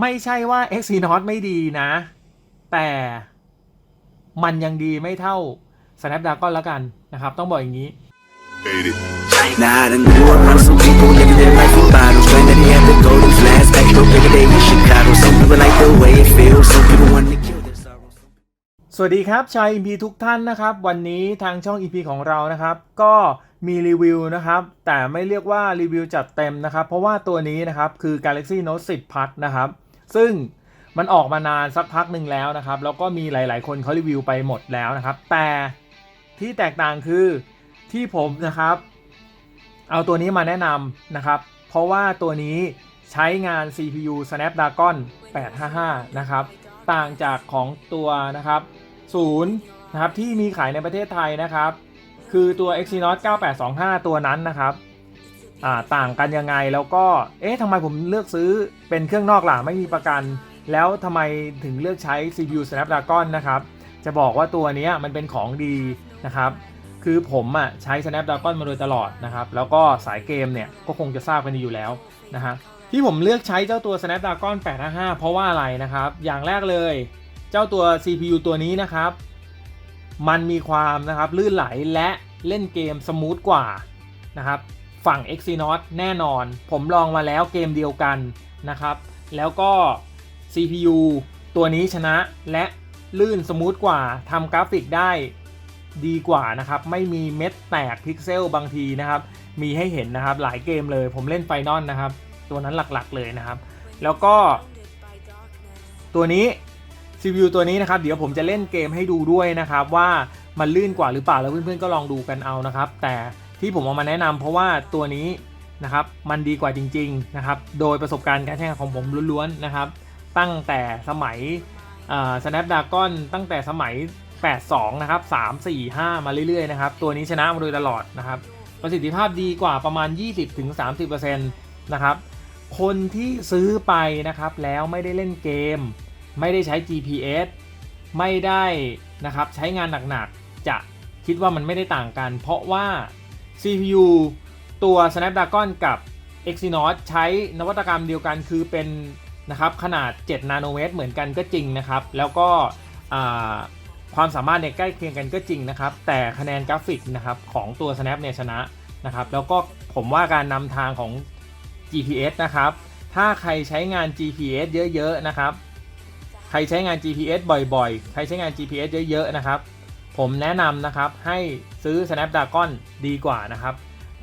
ไม่ใช่ว่า Exynos ไม่ดีนะ แต่มันยังดีไม่เท่า Snapdragon แล้วกันนะครับ ต้องบอกอย่างนี้ Nah, I done grew around some people living their life in bottles. When they had the golden flask, back no bigger day in Chicago. Some people like the way it feels. Some people want to kill their sorrows. สวัสดีครับชาวอินพีทุกท่านนะครับ วันนี้ทางช่อง EP ของเรานะครับ ก็มีรีวิวนะครับ แต่ไม่เรียกว่ารีวิวจัดเต็มนะครับ เพราะว่าตัวนี้นะครับ คือ Galaxy Note 10 Plus นะครับ ซึ่งมันออกมานานสักพักหนึ่งแล้วนะครับ แล้วก็มีหลาย ๆ คนเขารีวิวไปหมดแล้วนะครับ แต่ที่แตกต่างคือที่ผมนะครับ เอาตัวนี้มาแนะนำนะครับ เพราะว่าตัวนี้ใช้งาน CPU Snapdragon 855 นะครับ ต่างจากของตัวนะครับศูนย์นะครับที่มีขายในประเทศไทยนะครับ คือตัว Exynos 9825 ตัวนั้นนะครับ ต่างกันยังไงแล้วก็เอ๊ะทำไมผมเลือกซื้อเป็นเครื่องนอกล่ะไม่มีประกัน แล้วทำไมถึงเลือกใช้ CPU Snapdragon นะครับจะบอกว่าตัวนี้มันเป็นของดีนะครับคือผมอะใช้ Snapdragon มาโดยตลอดนะครับแล้วก็สายเกมเนี่ยก็คงจะทราบกันอยู่แล้วนะฮะที่ผมเลือกใช้เจ้าตัว Snapdragon 855 เพราะว่าอะไรนะครับ อย่างแรกเลย เจ้าตัว CPU ตัวนี้นะครับ มันมีความนะครับลื่นไหลและเล่นเกมสมูทกว่านะครับ ฝั่ง Exynos แน่นอน ผมลองมาแล้วเกมเดียวกันนะครับ แล้วก็ CPU ตัวนี้ชนะและลื่นสมูทกว่าทำกราฟิกได้ดีกว่านะครับ ไม่มีเม็ดแตกพิกเซลบางทีนะครับ มีให้เห็นนะครับหลายเกมเลย ผมเล่นไฟนอลนะครับ ตัวนั้นหลักๆเลยนะครับ แล้วก็ ตัวนี้ CPU ตัวนี้นะครับ เดี๋ยวผมจะเล่นเกมให้ดูด้วยนะครับ ว่ามันลื่นกว่าหรือเปล่าแล้วเพื่อนๆก็ลองดูกันเอานะครับ แต่ ที่ผมเอามาแนะนำเพราะว่าตัวนี้นะครับมันดีกว่าจริงๆนะครับโดยประสบการณ์การใช้งานของผมล้วนๆนะครับตั้งแต่สมัย Snapdragon ตั้งแต่สมัย 82 นะครับ 3 4 5 มาเรื่อยๆนะครับตัวนี้ชนะมาโดยตลอดนะครับประสิทธิภาพดีกว่าประมาณ 20-30%นะครับคนที่ซื้อไปนะครับแล้วไม่ได้เล่นเกม ไม่ได้ใช้ GPS ไม่ได้นะครับใช้งานหนักๆจะคิดว่ามันไม่ได้ต่างกัน เพราะว่า CPU ตัว Snapdragon กับ Exynos ใช้นวัตกรรมเดียวกันคือเป็นนะครับขนาด 7 นาโนเมตรเหมือนกันก็จริงนะครับ แล้วก็ความสามารถในยใกล้เคียงกันก็จริงนะครับ แต่คะแนนกราฟิกนะครับของตัว Snap เนี่ยชนะนะครับ แล้วก็ผมว่าการนำทางของ GPS นะครับ ถ้าใครใช้งาน GPS เยอะๆนะครับ ใครใช้งาน GPS บ่อยๆ ใครใช้งาน GPS เยอะๆนะครับ ผมแนะนำนะครับให้ซื้อ Snapdragon ดีกว่านะครับ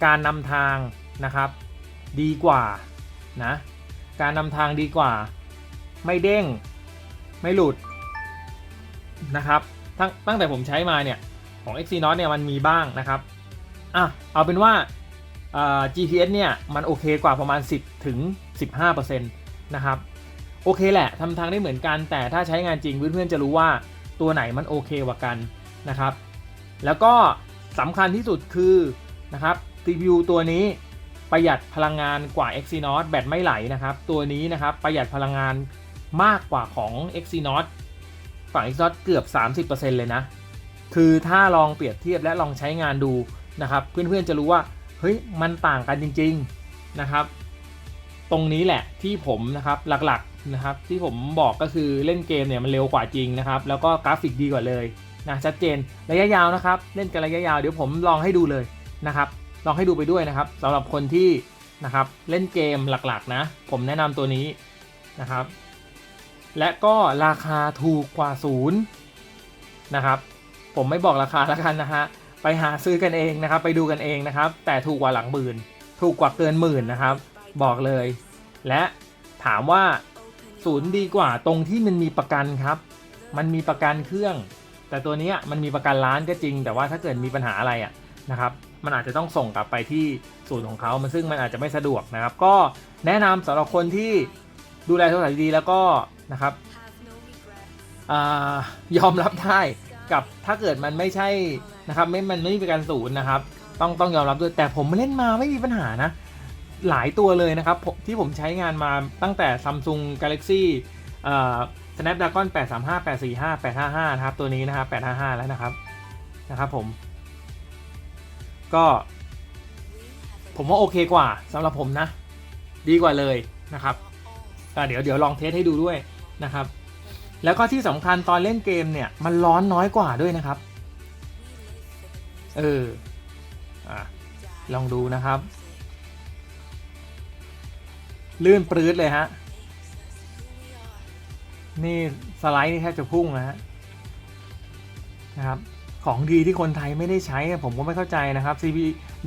การนำทางนะครับ ดีกว่านะ การนำทางดีกว่า ไม่เด้ง ไม่หลุดนะครับตั้งตั้งแต่ผมใช้มาเนี่ย ของ Exynos เนี่ยมันมีบ้างนะครับอะเอาเป็นว่าอ่า GPS เนี่ยมันโอเคกว่าประมาณ 10ถึง15%นะครับโอเคแหละทำทางได้เหมือนกันแต่ถ้าใช้งานจริงเพื่อนๆจะรู้ว่าตัวไหนมันโอเคกว่ากัน นะครับ แล้วก็สำคัญที่สุดคือนะครับ CPU ตัวนี้ประหยัดพลังงานกว่า Exynos แบตไม่ไหลนะครับ ตัวนี้นะครับประหยัดพลังงานมากกว่าของ Exynos ฝั่ง Exynos เกือบ 30%เลยนะ คือถ้าลองเปรียบเทียบและลองใช้งานดูนะครับ เพื่อนๆจะรู้ว่าเฮ้ยมันต่างกันจริง ๆนะครับ ตรงนี้แหละที่ผมนะครับหลักๆนะครับ ที่ผมบอกก็คือเล่นเกมเนี่ยมันเร็วกว่าจริงนะครับ แล้วก็กราฟิกดีกว่าเลย นะชัดเจนระยะยาวนะครับ เล่นกันระยะยาวเดี๋ยวผมลองให้ดูเลยนะครับ ลองให้ดูไปด้วยนะครับสำหรับคนที่นะครับเล่นเกมหลักๆนะ ผมแนะนำตัวนี้นะครับ และก็ราคาถูกกว่าศูนย์นะครับ ผมไม่บอกราคาแล้วกันนะฮะไปหาซื้อกันเองนะครับ ไปดูกันเองนะครับ แต่ถูกกว่าหลังหมื่น ถูกกว่าเกินหมื่นนะครับ บอกเลย และถามว่าศูนย์ดีกว่าตรงที่มันมีประกันครับ มันมีประกันเครื่อง แต่ตัวนี้มันมีประกันร้านก็จริง แต่ว่าถ้าเกิดมีปัญหาอะไรอะนะครับมันอาจจะต้องส่งกลับไปที่ศูนย์ของเขามันซึ่งมันอาจจะไม่สะดวกนะครับ ก็แนะนำสำหรับคนที่ดูแลโทรศัพท์ดีแล้วก็นะครับอยอมรับได้กับถ้าเกิดมันไม่ใช่นะครับไม่มันไม่มีประกันศูนย์นะครับ ต้องต้องยอมรับด้วยแต่ผมเล่นมาไม่มีปัญหานะ หลายตัวเลยนะครับที่ผมใช้งานมาตั้งแต่ Samsung Galaxy เอ่ Snapdragon 835 845 855 นะครับ ตัวนี้นะครับ855 แล้วนะครับ นะครับผม ก็ ผมว่าโอเคกว่าสำหรับผมนะ ดีกว่าเลยนะครับเดี๋ยวเดี๋ยวลองเทสให้ดูด้วยนะครับ แล้วก็ที่สำคัญตอนเล่นเกมเนี่ย มันร้อนน้อยกว่าด้วยนะครับ เอออะลองดูนะครับ ลื่นปลื้ดเลยฮะ นี่สไลด์นี่แทบจะพุ่งนะฮะนะครับของดีที่คนไทยไม่ได้ใช้ผมก็ไม่เข้าใจนะครับ CB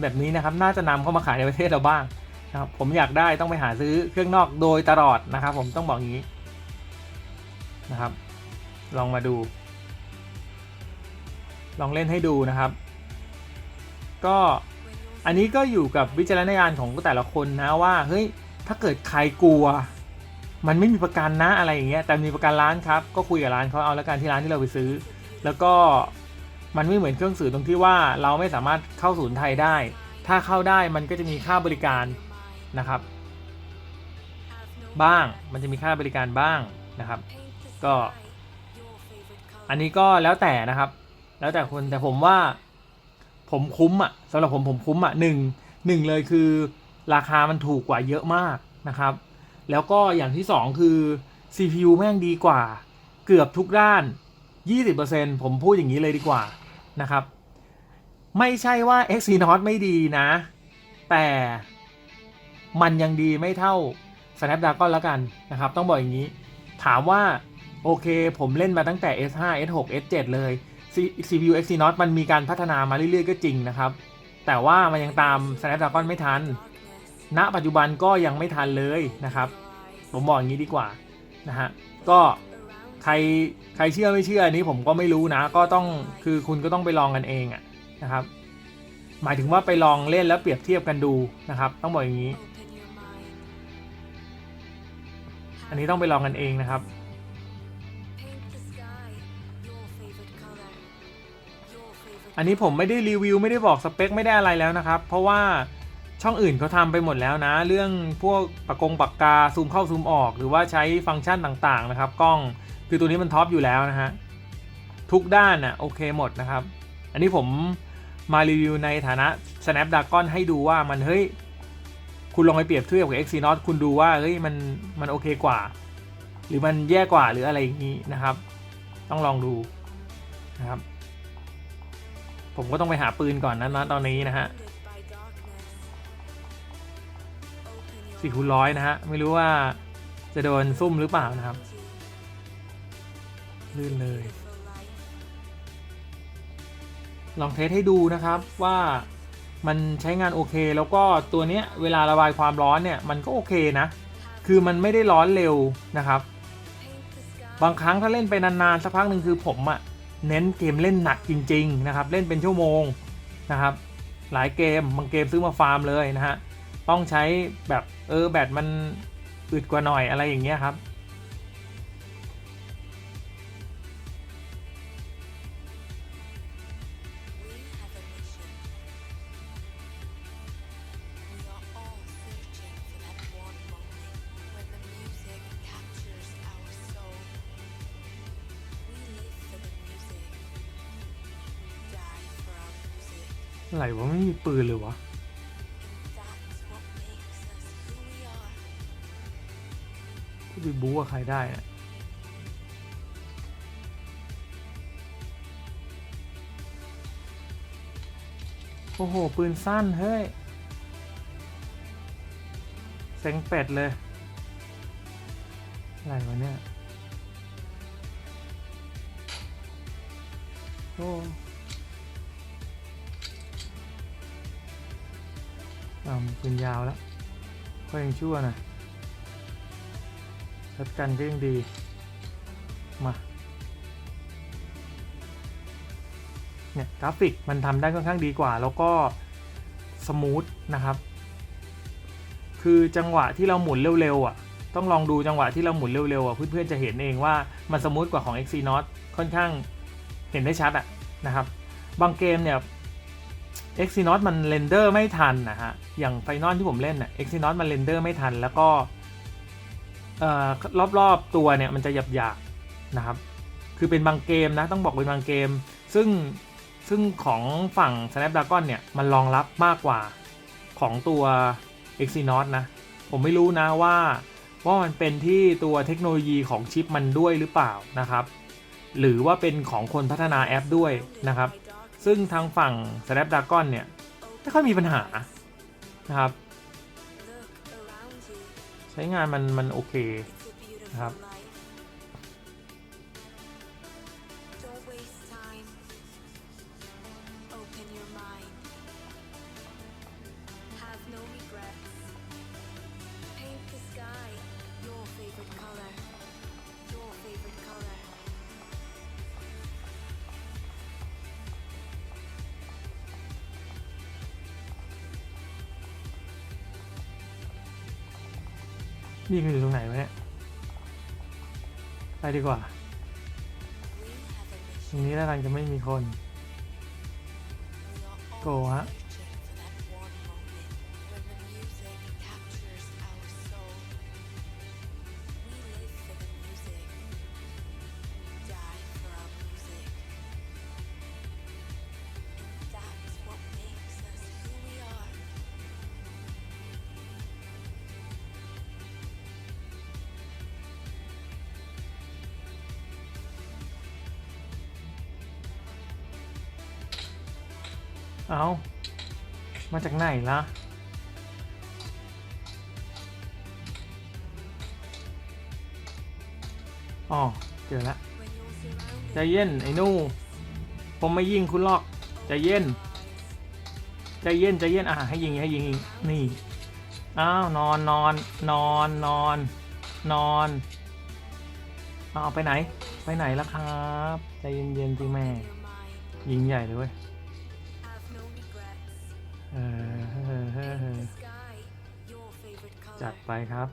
แบบนี้นะครับน่าจะนำเข้ามาขายในประเทศเราบ้างนะครับผมอยากได้ต้องไปหาซื้อเครื่องนอกโดยตลอดนะครับ ผมต้องบอกอย่างนี้นะครับ ลองมาดู ลองเล่นให้ดูนะครับ ก็อันนี้ก็อยู่กับวิจารณญาณของแต่ละคนนะว่าเฮ้ยถ้าเกิดใครกลัว มันไม่มีประกันนะอะไรอย่างเงี้ยแต่มีประกันร้านครับก็คุยกับร้านเขาเอาแล้วกันที่ร้านที่เราไปซื้อ แล้วก็มันไม่เหมือนเครื่องสื่อตรงที่ว่าเราไม่สามารถเข้าศูนย์ไทยได้ ถ้าเข้าได้มันก็จะมีค่าบริการนะครับ บ้างมันจะมีค่าบริการบ้างนะครับ ก็ อันนี้ก็แล้วแต่นะครับ แล้วแต่คนแต่ผมว่าผมคุ้มอะสำหรับผมผมคุ้มอะหนึ่งหนึ่งเลยคือราคามันถูกกว่าเยอะมากนะครับ แล้วก็อย่างที่สองคือ CPU แม่งดีกว่าเกือบทุกด้าน 20%ผมพูดอย่างนี้เลยดีกว่านะครับ ไม่ใช่ว่า Exynos ไม่ดีนะ แต่มันยังดีไม่เท่า Snapdragon แล้วกันนะครับ ต้องบอกอย่างนี้ ถามว่า โอเค ผมเล่นมาตั้งแต่ S5 S6 S7 เลย C- CPU Exynos มันมีการพัฒนามาเรื่อยๆ ก็จริงนะครับ แต่ว่ามันยังตาม Snapdragon ไม่ทัน ณปัจจุบันก็ยังไม่ทันเลยนะครับ ผมบอกอย่างนี้ดีกว่านะฮะก็ใครใครเชื่อไม่เชื่ออันนี้ผมก็ไม่รู้นะ ก็ต้องคือคุณก็ต้องไปลองกันเองอะนะครับ หมายถึงว่าไปลองเล่นแล้วเปรียบเทียบกันดูนะครับ ต้องบอกอย่างนี้ อันนี้ต้องไปลองกันเองนะครับอันนี้ผมไม่ได้รีวิวไม่ได้บอกสเปคไม่ได้อะไรแล้วนะครับ เพราะว่า ช่องอื่นเขาทำไปหมดแล้วนะ เรื่องพวกปากกงปากกาซูมเข้าซูมออก หรือว่าใช้ฟังก์ชันต่างๆนะครับกล้องคือตัวนี้มันท็อปอยู่แล้วนะฮะทุกด้านน่ะโอเคหมดนะครับ อันนี้ผมมารีวิวในฐานะ Snapdragon ให้ดูว่ามันเฮ้ยคุณลองไปเปรียบเทียบกับ Exynos คุณดูว่าเฮ้ยมันมันโอเคกว่า หรือมันแย่กว่าหรืออะไรอย่างนี้นะครับ ต้องลองดูนะครับ ผมก็ต้องไปหาปืนก่อนนะนะตอนนี้นะฮะ สี่คูณร้อยนะฮะ ไม่รู้ว่าจะโดนซุ่มหรือเปล่านะครับ ลื่นเลย ลองเทสให้ดูนะครับว่ามันใช้งานโอเค แล้วก็ตัวเนี้ยเวลาระบายความร้อนเนี่ยมันก็โอเคนะ คือมันไม่ได้ร้อนเร็วนะครับ บางครั้งถ้าเล่นไปนานๆสักพักหนึ่งคือผมอะเน้นเกมเล่นหนักจริง ๆ นะครับ เล่นเป็นชั่วโมงนะครับ หลายเกมบางเกมซื้อมาฟาร์มเลยนะฮะ ต้องใช้แบบเออแบตมันอึดกว่าหน่อยอะไรอย่างเงี้ยครับ อะไรวะไม่มีปืนเลยวะ จะไปบู๊กับใครได้อะโอ้โห ปืนสั้น เฮ้ยเซ็งเป็ดเลย อะไรวะเนี่ย โอ้อ่าปืนยาวแล้วก็ยังชั่วน่อย ชัดกันก็ยังดี มาเนี่ยกราฟิกมันทำได้ค่อนข้างดีกว่า แล้วก็สมูทนะครับ คือจังหวะที่เราหมุนเร็วๆอะ ต้องลองดูจังหวะที่เราหมุนเร็วๆอะ เพื่อนๆจะเห็นเองว่ามันสมูทกว่าของ Exynos ค่อนข้างเห็นได้ชัดอะนะครับ บางเกมเนี่ย Exynos มันเรนเดอร์ไม่ทันนะฮะ อย่างไฟนอลที่ผมเล่นน่ะ Exynos มันเรนเดอร์ไม่ทัน แล้วก็ รอบๆตัวเนี่ยมันจะหยาบๆนะครับ คือเป็นบางเกมนะต้องบอกเป็นบางเกม ซึ่งซึ่งของฝั่ง Snapdragon เนี่ยมันรองรับมากกว่าของตัว Exynos นะ ผมไม่รู้นะว่าว่ามันเป็นที่ตัวเทคโนโลยีของชิปมันด้วยหรือเปล่านะครับ หรือว่าเป็นของคนพัฒนาแอปด้วยนะครับ ซึ่งทางฝั่ง Snapdragon เนี่ยไม่ค่อยมีปัญหานะครับ ใช้งานมันมันโอเคนะครับ นี่คืออยู่ตรงไหนวะเนี่ยไปดีกว่า ตรงนี้แล้วกันจะไม่มีคน โกฮะ เอามาจากไหนล่ะ อ๋อ เจอละ When you're surrounded ใจเย็น ไอ้หนู่ผมไม่ยิงคุณหรอกใจเย็นใจเย็นใจเย็นอะให้ยิงให้ยิงอีกนี่อ้าวนอนนอนนอนนอนนอนเอาเอาไปไหน ไปไหนล่ะครับ ใจเย็นๆสิแม่ in your mind. ยิงใหญ่เลยเว้ย จัดไปครับ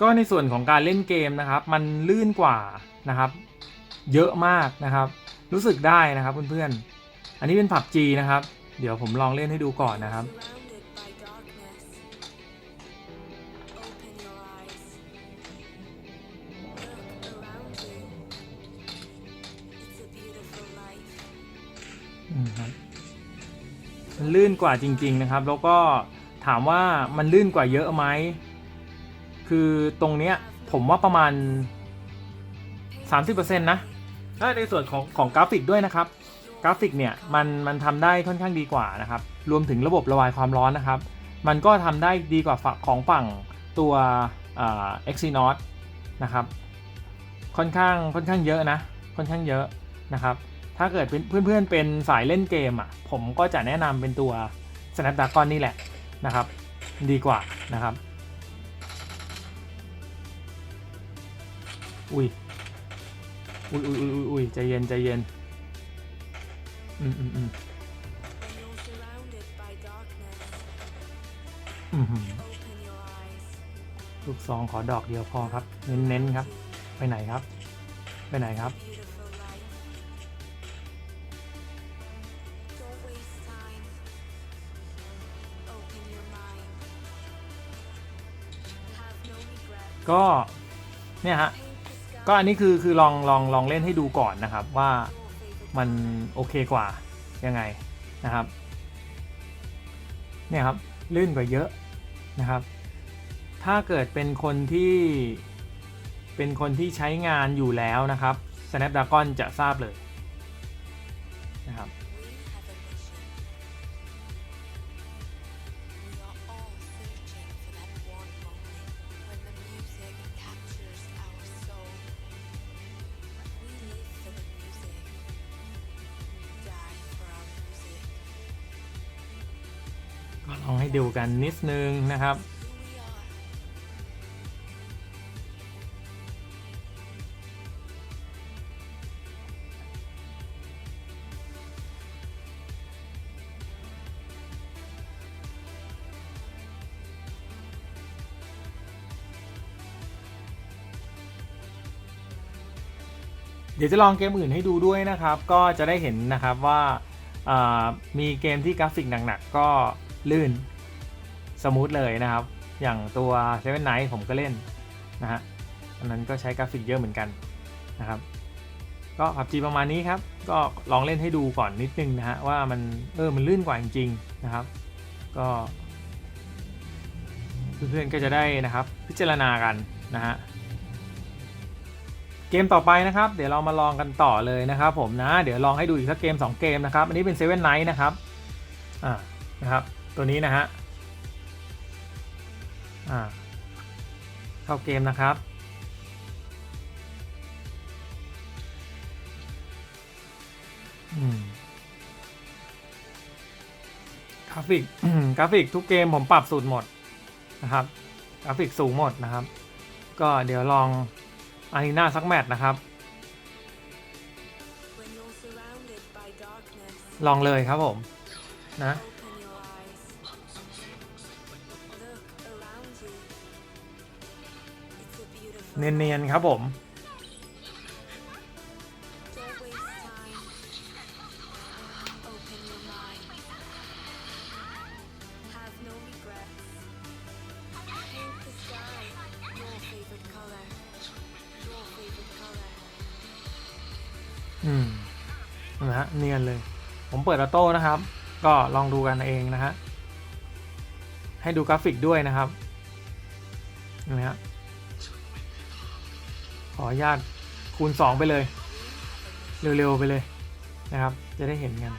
ก็ในส่วนของการเล่นเกมนะครับ มันลื่นกว่านะครับ เยอะมากนะครับ รู้สึกได้นะครับเพื่อนๆอันนี้เป็นผับจีนะครับ เดี๋ยวผมลองเล่นให้ดูก่อนนะครับมันลื่นกว่าจริง ๆนะครับ แล้วก็ถามว่ามันลื่นกว่าเยอะไหม คือตรงเนี้ยผมว่าประมาณ 30%นะถ้าในส่วนของของกราฟิกด้วยนะครับ กราฟิกเนี่ยมันมันทำได้ค่อนข้างดีกว่านะครับ รวมถึงระบบระบายความร้อนนะครับ มันก็ทำได้ดีกว่าฝั่งของฝั่งตัวเอ่อ Exynos นะครับ ค่อนข้างค่อนข้างเยอะนะ ค่อนข้างเยอะนะครับ ถ้าเกิดเป็นเพื่อนเป็นสายเล่นเกมอะ ผมก็จะแนะนำเป็นตัว Snapdragon นี่แหละนะครับ ดีกว่านะครับ อุ้ยอุ้ยอุ้ยอุ้ยอุ้ยใจเย็นใจเย็นอืมอืมอืมอืมลูกซองขอดอกเดียวพอครับ เน้นเน้นครับ ไปไหนครับ ไปไหนครับ ก็ เนี่ยฮะ ก็อันนี้คือคือลองลองลองเล่นให้ดูก่อนนะครับว่ามันโอเคกว่ายังไงนะครับเนี่ยครับลื่นกว่าเยอะนะครับ ถ้าเกิดเป็นคนที่เป็นคนที่ใช้งานอยู่แล้วนะครับ Snapdragon จะทราบเลยันนิดนึงนะครับ เดี๋ยวจะลองเกมอื่นให้ดูด้วยนะครับ ก็จะได้เห็นนะครับว่ามีเกมที่กราฟิกหนักๆก็ลื่น สมูทเลยนะครับ อย่างตัว Seven Night ผมก็เล่นนะฮะอันนั้นก็ใช้กราฟิกเยอะเหมือนกันนะครับก็ PUBG ประมาณนี้ครับ ก็ลองเล่นให้ดูก่อนนิดนึงนะฮะว่ามันเออมันลื่นกว่าจริงๆนะครับ ก็ เพื่อนๆก็จะได้นะครับ พิจารณากันนะฮะเกมต่อไปนะครับ เดี๋ยวเรามาลองกันต่อเลยนะครับ ผมนะ เดี๋ยวลองให้ดูอีกสักเกม 2 เกมนะครับ อันนี้เป็น Seven Night นะครับอ่านะครับ ตัวนี้นะฮะ อ่าเข้าเกมนะครับ อืมกราฟิกกราฟิกทุกเกมผมปรับสูตรหมดนะครับ กราฟิกสูงหมดนะครับ ก็เดี๋ยวลองอารีนาสักแมตช์นะครับ ลองเลยครับผมนะ เนียนๆครับผม อืมนะฮะเนียนเลย ผมเปิดออโต้นะครับ ก็ลองดูกันเองนะฮะ ให้ดูกราฟิกด้วยนะครับนะฮะ ออนุญาตคูณ 2 ไปเลย เร็ว ๆ ไปเลยนะครับ จะได้เห็นกัน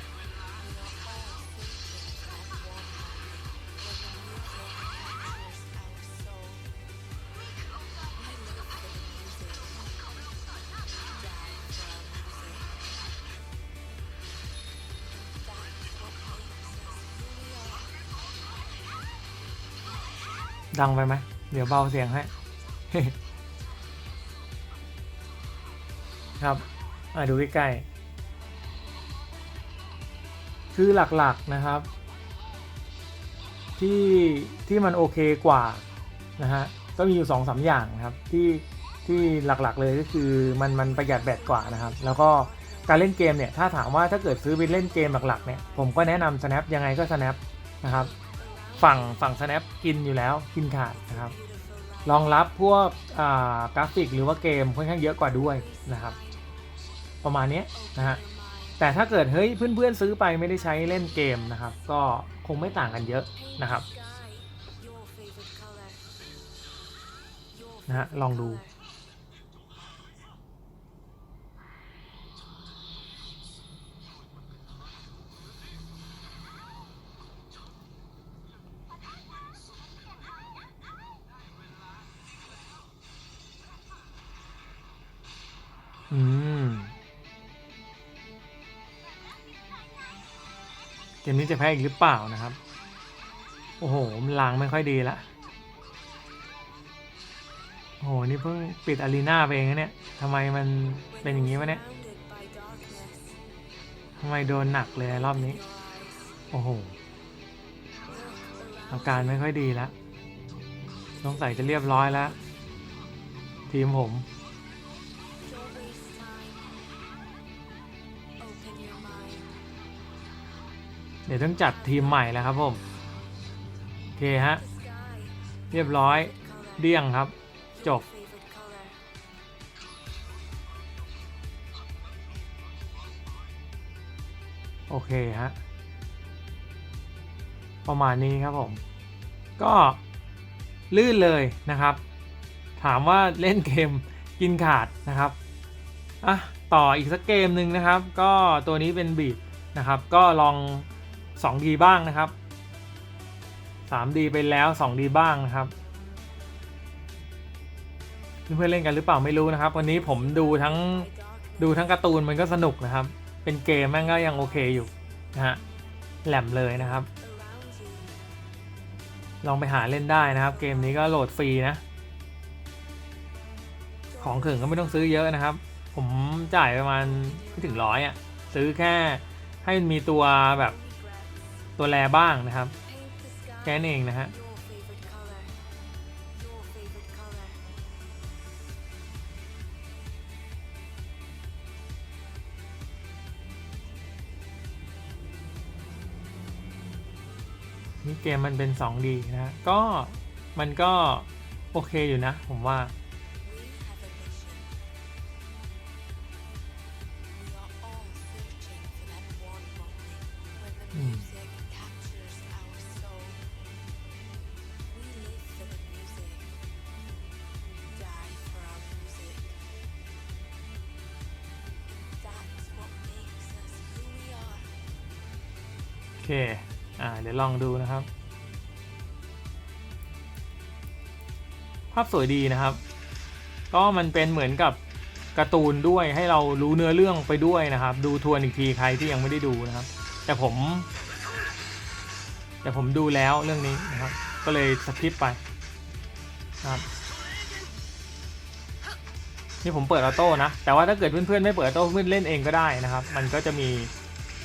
ดังไปไหม เดี๋ยวเบาเสียงให้ ครับอะดูใกล้ๆคือหลักๆนะครับ ที่ที่มันโอเคกว่านะฮะก็มีอยู่สองสามอย่างนะครับที่ที่หลักๆเลยก็คือมันมันประหยัดแบตกว่านะครับ แล้วก็การเล่นเกมเนี่ยถ้าถามว่าถ้าเกิดซื้อไปเล่นเกมหลักๆเนี่ยผมก็แนะนำ snap ยังไงก็ snap นะครับ ฝั่งฝั่ง snap กินอยู่แล้วกินขาดนะครับรองรับพวกกราฟิกหรือว่าเกมค่อนข้างเยอะกว่าด้วยนะครับ ประมาณเนี้ยนะฮะแต่ถ้าเกิดเฮ้ยเพื่อนๆซื้อไปไม่ได้ใช้เล่นเกมนะครับ ก็คงไม่ต่างกันเยอะนะครับ Your favorite color. Your นะฮะลองดูอืม เกมนี้จะแพ้อีกหรือเปล่านะครับ โอ้โห มันลางไม่ค่อยดีละ โอ้โห นี่เพิ่งปิดอารีนาไปเองนะเนี่ยทำไมมันเป็นอย่างนี้วะเนี่ยทำไมโดนหนักเลยรอบนี้ โอ้โห อาการไม่ค่อยดีแล้วสงสัยจะเรียบร้อยแล้ว ทีมผม เดี๋ยวต้องจัดทีมใหม่แล้วครับผม โอเคฮะ เรียบร้อยเดี้ยงครับ จบ โอเคฮะ ประมาณนี้ครับผม ก็ลื่นเลยนะครับ ถามว่าเล่นเกมกินขาดนะครับอะต่ออีกสักเกมหนึ่งนะครับ ก็ตัวนี้เป็นบีดนะครับ ก็ลอง 2D บ้างนะครับ 3D ไปแล้ว 2D บ้างนะครับเพื่อนๆเล่นกันหรือเปล่าไม่รู้นะครับ วันนี้ผมดูทั้งดูทั้งการ์ตูนมันก็สนุกนะครับ เป็นเกมแม่งก็ยังโอเคอยู่นะฮะแหลมเลยนะครับ ลองไปหาเล่นได้นะครับ เกมนี้ก็โหลดฟรีนะ ของขิงก็ไม่ต้องซื้อเยอะนะครับ ผมจ่ายประมาณไม่ถึงร้อยอะซื้อแค่ให้มันมีตัวแบบ ตัวแรบ้างนะครับ แค่นั้นเองนะฮะนี่เกมมันเป็น 2D นะก็มันก็โอเคอยู่นะ ผมว่า ลองดูนะครับ ภาพสวยดีนะครับ ก็มันเป็นเหมือนกับการ์ตูนด้วยให้เรารู้เนื้อเรื่องไปด้วยนะครับ ดูทวนอีกทีใครที่ยังไม่ได้ดูนะครับ แต่ผม แต่ผมดูแล้วเรื่องนี้นะครับ ก็เลยสคิปไปนะครับนี่ผมเปิดออโต้นะ แต่ว่าถ้าเกิดเพื่อนๆไม่เปิดออโต้เพื่อนเล่นเองก็ได้นะครับ มันก็จะมี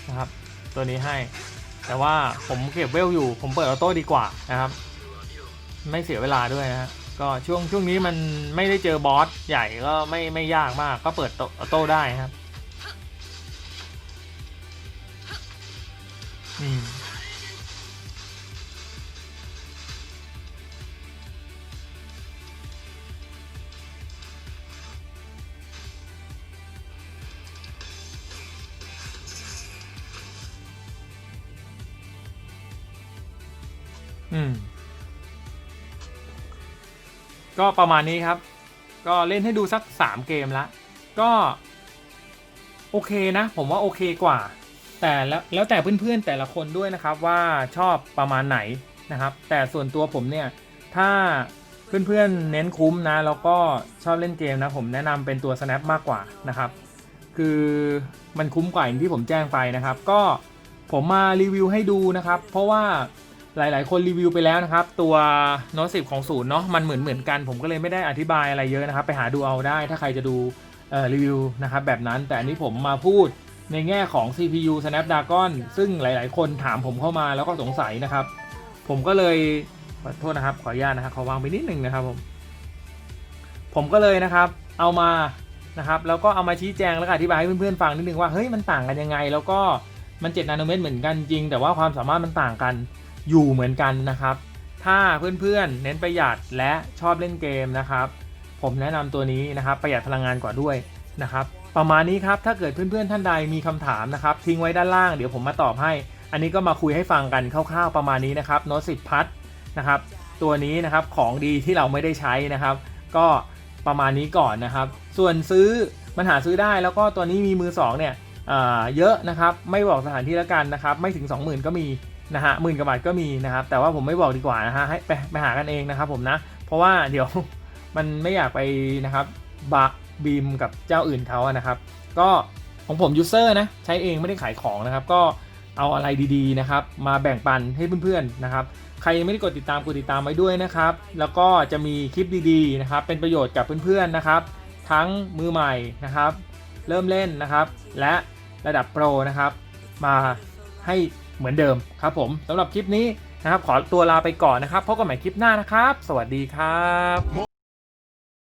นะครับ ตัวนี้ให้ แต่ว่าผมเก็บเวลอยู่ ผมเปิดออโต้ดีกว่านะครับ ไม่เสียเวลาด้วยนะฮะก็ช่วงช่วงนี้มันไม่ได้เจอบอสใหญ่ก็ไม่ไม่ยากมากก็เปิดออโต้ได้ครับ อืม อืม ก็ประมาณนี้ครับ ก็เล่นให้ดูสัก3เกมละ ก็ โอเคนะ ผมว่าโอเคกว่า แต่แล้วแล้วแต่เพื่อนๆแต่ละคนด้วยนะครับว่าชอบประมาณไหนนะครับ แต่ส่วนตัวผมเนี่ย ถ้าเพื่อนๆเน้นคุ้มนะ แล้วก็ชอบเล่นเกมนะ ผมแนะนำเป็นตัว snap มากกว่านะครับ คือมันคุ้มกว่าอย่างที่ผมแจ้งไปนะครับ ก็ผมมารีวิวให้ดูนะครับ เพราะว่า หลาย ๆ คนรีวิวไปแล้วนะครับ ตัว Note 10ของศูนย์เนาะมันเหมือนเหมือนกัน ผมก็เลยไม่ได้อธิบายอะไรเยอะนะครับ ไปหาดูเอาได้ ถ้าใครจะดูรีวิวนะครับแบบนั้น แต่อันนี้ผมมาพูดในแง่ของ CPU Snapdragon ซึ่งหลาย ๆ คนถามผมเข้ามาแล้วก็สงสัยนะครับ ผมก็เลยขอโทษนะครับขออนุญาตนะครับขอวางไปนิดนึงนะครับผมผมก็เลยนะครับเอามานะครับแล้วก็เอามาชี้แจงแล้วก็อธิบายให้เพื่อน ๆ ฟังนิดนึงว่าเฮ้ยมันต่างกันยังไง แล้วก็มัน7นาโนเมตรเหมือนกันจริง แต่ว่าความสามารถมันต่างกัน อยู่เหมือนกันนะครับ ถ้าเพื่อนๆเน้นประหยัดและชอบเล่นเกมนะครับ ผมแนะนำตัวนี้นะครับประหยัดพลังงานกว่าด้วยนะครับ ประมาณนี้ครับถ้าเกิดเพื่อนๆท่านใดมีคำถามนะครับ ทิ้งไว้ด้านล่างเดี๋ยวผมมาตอบให้ อันนี้ก็มาคุยให้ฟังกันคร่าวๆประมาณนี้นะครับโน้ตสิบพัทนะครับตัวนี้นะครับของดีที่เราไม่ได้ใช้นะครับ ก็ประมาณนี้ก่อนนะครับ ส่วนซื้อมันหาซื้อได้แล้วก็ตัวนี้มีมือสองเนี่ยเยอะนะครับ ไม่บอกสถานที่แล้วกันนะครับ ไม่ถึง 20,000 ก็มี นะฮะหมื่นกว่าบาทก็มีนะครับ แต่ว่าผมไม่บอกดีกว่านะฮะให้ไปไปหากันเองนะครับผมนะ เพราะว่าเดี๋ยวมันไม่อยากไปนะครับบะบีมกับเจ้าอื่นเขาอะนะครับ ก็ของผมยูเซอร์นะใช้เองไม่ได้ขายของนะครับ ก็เอาอะไรดีๆนะครับ มาแบ่งปันให้เพื่อนๆนะครับ ใครยังไม่ได้กดติดตามกดติดตามไว้ด้วยนะครับ แล้วก็จะมีคลิปดีๆนะครับ เป็นประโยชน์กับเพื่อนๆนะครับ ทั้งมือใหม่นะครับ เริ่มเล่นนะครับ และระดับโปรนะครับ มาให้ เหมือนเดิมครับผมสำหรับคลิปนี้นะครับขอตัวลาไปก่อนนะครับพบกันใหม่คลิปหน้านะครับ สวัสดีครับ